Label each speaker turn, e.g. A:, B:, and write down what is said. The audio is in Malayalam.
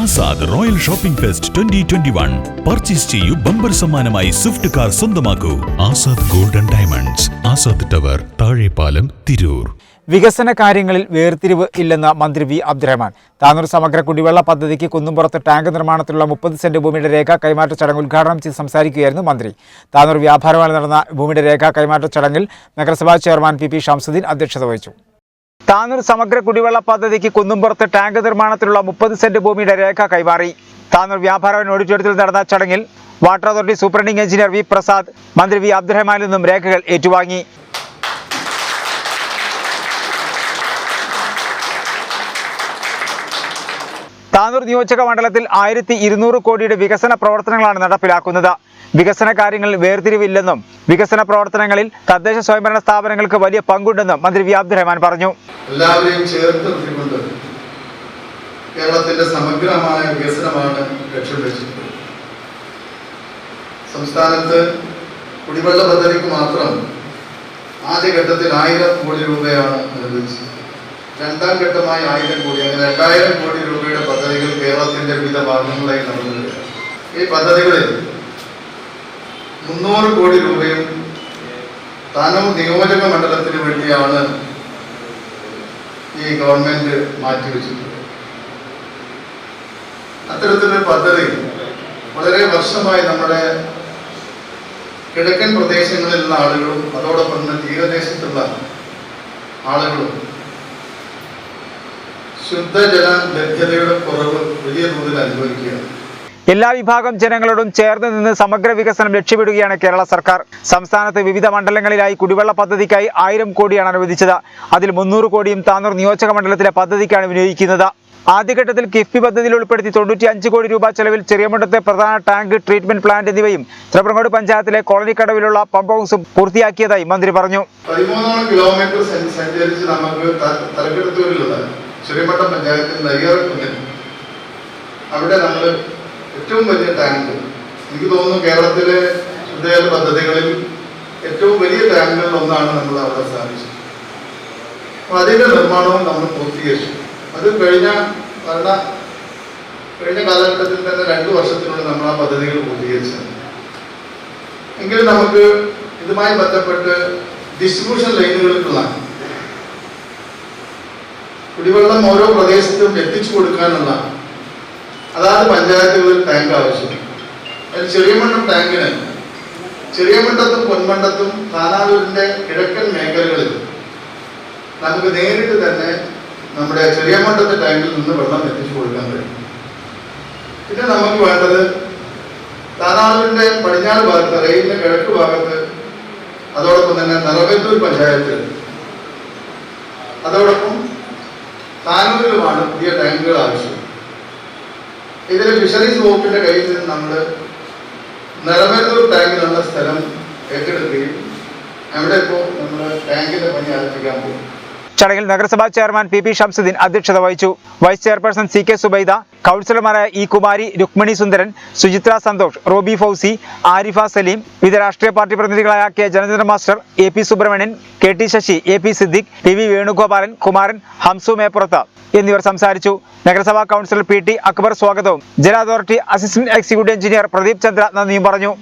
A: Azad royal shopping fest twenty twenty one. Purchase ചെയ്യൂ ബമ്പർ സമ്മാനമായി സ്വിഫ്റ്റ് കാർ സ്വന്തമാക്കൂ. Azad golden diamonds Azad tower Thazhepalam Tirur.
B: വികസന കാര്യങ്ങളിൽ വേർതിരിവ് ഇല്ലെന്ന് മന്ത്രി വി. അബ്ദുറഹ്മാൻ. താനൂർ സമഗ്ര കുടിവെള്ള പദ്ധതിക്ക് കുന്നുംപുറത്ത് ടാങ്ക് നിർമ്മാണത്തിലുള്ള മുപ്പത് സെന്റ് ഭൂമിയുടെ രേഖ കൈമാറ്റ ചടങ്ങ് ഉദ്ഘാടനം ചെയ്ത് സംസാരിക്കുകയായിരുന്നു മന്ത്രി. താനൂർ വ്യാപാരമായി നടന്ന ഭൂമിയുടെ രേഖ കൈമാറ്റ ചടങ്ങിൽ നഗരസഭാ ചെയർമാൻ പി. പി. ഷംസുദ്ദീൻ അധ്യക്ഷത വഹിച്ചു. താനൂർ സമഗ്ര കുടിവെള്ള പദ്ധതിക്ക് കുന്നുംപുറത്ത് ടാങ്ക് നിർമ്മാണത്തിലുള്ള മുപ്പത് സെന്റ് ഭൂമിയുടെ രേഖ കൈമാറി. താനൂർ വ്യാപാരവൻ ഓഡിറ്റോറിയത്തിൽ നടന്ന ചടങ്ങിൽ water authority superintending engineer V Prasad മന്ത്രി വി അബ്ദുറഹ്മാനിൽ നിന്നും രേഖകൾ ഏറ്റുവാങ്ങി. താനൂർ നിയോജക മണ്ഡലത്തിൽ ആയിരത്തി ഇരുന്നൂറ് കോടിയുടെ വികസന പ്രവർത്തനങ്ങളാണ് നടപ്പിലാക്കുന്നത്. വികസന കാര്യങ്ങളിൽ വേർതിരിവില്ലെന്നും വികസന പ്രവർത്തനങ്ങളിൽ തദ്ദേശ സ്വയംഭരണ സ്ഥാപനങ്ങൾക്ക് വലിയ പങ്കുണ്ടെന്നും മന്ത്രി വി അബ്ദുറഹ്മാൻ പറഞ്ഞു.
C: എല്ലാവരെയും ചേർത്ത് കേരളത്തിന്റെ സമഗ്രമായ വികസനമാണ് ലക്ഷ്യം വെച്ചിട്ടുള്ളത്. സംസ്ഥാനത്ത് കുടിവെള്ള പദ്ധതിക്ക് മാത്രം ആദ്യഘട്ടത്തിൽ ആയിരം കോടി രൂപയാണ് അനുവദിച്ചത് രണ്ടാം ഘട്ടമായി ആയിരം കോടി അങ്ങനെ രണ്ടായിരം കോടി കേരളത്തിന്റെ വിവിധ ഭാഗങ്ങളായി നടന്നു. ഈ പദ്ധതികളിൽ മുന്നൂറ് കോടി രൂപയും തനു നിയോജക മണ്ഡലത്തിന് വേണ്ടിയാണ് ഈ ഗവൺമെന്റ് മാറ്റിവെച്ചിട്ടുള്ളത് അത്തരത്തിലൊരു പദ്ധതി വളരെ വർഷമായി നമ്മുടെ കിഴക്കൻ പ്രദേശങ്ങളിലുള്ള ആളുകളും അതോടൊപ്പം തന്നെ തീരദേശത്തുള്ള ആളുകളും ശുദ്ധജല ലഭ്യതയുടെ കുറവ് വലിയ തോതിൽ അനുഭവിക്കുകയാണ്.
B: എല്ലാ വിഭാഗം ജനങ്ങളോടും ചേർന്ന് നിന്ന് സമഗ്ര വികസനം ലക്ഷ്യമിടുകയാണ് കേരള സർക്കാർ. സംസ്ഥാനത്ത് വിവിധ മണ്ഡലങ്ങളിലായി കുടിവെള്ള പദ്ധതിക്കായി ആയിരം കോടിയാണ് അനുവദിച്ചത്. അതിൽ മുന്നൂറ് കോടിയും താനൂർ നിയോജക മണ്ഡലത്തിലെ പദ്ധതിക്കാണ് വിനിയോഗിക്കുന്നത്. ആദ്യഘട്ടത്തിൽ കിഫ്ബി പദ്ധതിയിൽ ഉൾപ്പെടുത്തി തൊണ്ണൂറ്റി അഞ്ച് കോടി രൂപ ചെലവിൽ ചെറിയമുണ്ടത്തെ പ്രധാന ടാങ്ക് ട്രീറ്റ്മെന്റ് പ്ലാന്റ് എന്നിവയും ത്രപ്പറങ്ങോട് പഞ്ചായത്തിലെ കോളനി കടവിലുള്ള പമ്പ് ഹൗസും പൂർത്തിയാക്കിയതായി മന്ത്രി പറഞ്ഞു.
C: കിലോമീറ്റർ സഞ്ചരിച്ച് നമുക്ക് തലക്കെടുത്തൂരിലുള്ള പഞ്ചായത്തിൽ പഞ്ചായത്തിൽ നെയ്യാറക്കുന്നിൽ അവിടെ നമ്മൾ ഏറ്റവും വലിയ ടാങ്ക് എനിക്ക് തോന്നുന്നു കേരളത്തിലെ ശുദ്ധജല പദ്ധതികളിൽ ഏറ്റവും വലിയ ടാങ്കുകളിൽ ഒന്നാണ് നമ്മൾ അവിടെ സ്ഥാപിച്ചത്. അപ്പൊ അതിന്റെ നിർമ്മാണവും നമ്മൾ പൂർത്തീകരിച്ചു. അത് കഴിഞ്ഞ ഭരണ കഴിഞ്ഞ കാലഘട്ടത്തിൽ തന്നെ രണ്ടു വർഷത്തിനുള്ളിൽ നമ്മൾ ആ പദ്ധതികൾ പൂർത്തീകരിച്ചത്. എങ്കിലും നമുക്ക് ഇതുമായി ബന്ധപ്പെട്ട് ഡിസ്ട്രിബ്യൂഷൻ ലൈനുകൾക്കുള്ള കുടിവെള്ളം ഓരോ പ്രദേശത്തും എത്തിച്ചു കൊടുക്കാനുള്ള അതാത് പഞ്ചായത്തുകളിൽ ടാങ്ക് ആവശ്യമുണ്ട് അതിൽ ചെറിയമണ്ണം ടാങ്കിന് ചെറിയമണ്ടത്തും പൊന്മണ്ടത്തും താനാലൂരിന്റെ കിഴക്കൻ മേഖലകളിൽ നമുക്ക് നേരിട്ട് തന്നെ നമ്മുടെ ചെറിയ ചെറിയമണ്ടത്തെ ടാങ്കിൽ നിന്ന് വെള്ളം എത്തിച്ചു കൊടുക്കാൻ കഴിയും. പിന്നെ നമുക്ക് വേണ്ടത് താനാലൂരിന്റെ പടിഞ്ഞാറ് ഭാഗത്ത് റെയിലിന്റെ കിഴക്ക് ഭാഗത്ത് അതോടൊപ്പം തന്നെ നിറവല്ലൂർ പഞ്ചായത്തിൽ അതോടൊപ്പം താനൂരിലുമാണ് പുതിയ ടാങ്കുകൾ ആവശ്യം. ഇതിൽ ഫിഷറീസ് വകുപ്പിന്റെ കയ്യിൽ നിന്ന് നമ്മൾ നിറവല്ലൂർ ടാങ്കിലുള്ള സ്ഥലം ഏറ്റെടുക്കുകയും അവിടെ ഇപ്പോൾ നമ്മൾ ടാങ്കിന്റെ പണി ആരംഭിക്കാൻ പോകും
B: ചടങ്ങിൽ നഗരസഭാ ചെയർമാൻ പി പി ഷംസുദ്ദീൻ അധ്യക്ഷത വഹിച്ചു. Vice chairperson C K Zubaida കൗൺസിലർമാരായ ഇ കുമാരി രുക്മിണി സുന്ദരൻ സുചിത്ര സന്തോഷ് റോബി ഫൗസി ആരിഫ സലീം വിവിധ രാഷ്ട്രീയ party പ്രതിനിധികളായ K Janachandra master A P Subrahmanyan K T Sasi A P Siddique P V Venugopalan Kumaran Hamsu Meppurath എന്നിവർ സംസാരിച്ചു. നഗരസഭാ കൗൺസിലർ പി ടി അക്ബർ സ്വാഗതവും. ജല authority assistant executive engineer Pradeep Chandra നന്ദിയും പറഞ്ഞു.